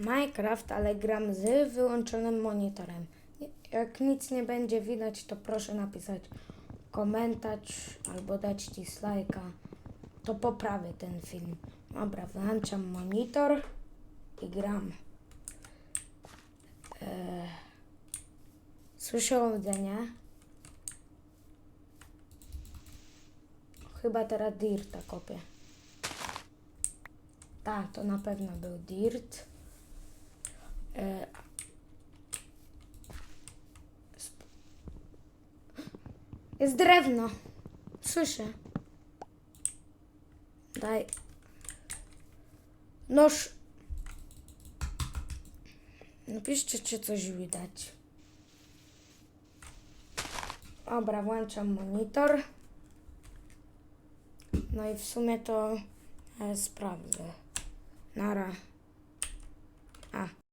Minecraft, ale gram z wyłączonym monitorem. Jak nic nie będzie widać, to proszę napisać komentarz albo dać dislike'a. To poprawię ten film. Dobra, wyłączam monitor i gram. Eee, słyszę. Chyba teraz Dirta kopię. Tak, to na pewno był Dirt. E, sp- Jest drewno. Słyszę. Daj. Noż. Napiszcie, czy coś widać. Dobra, włączam monitor. No i w sumie to e, sprawdzę. Nara.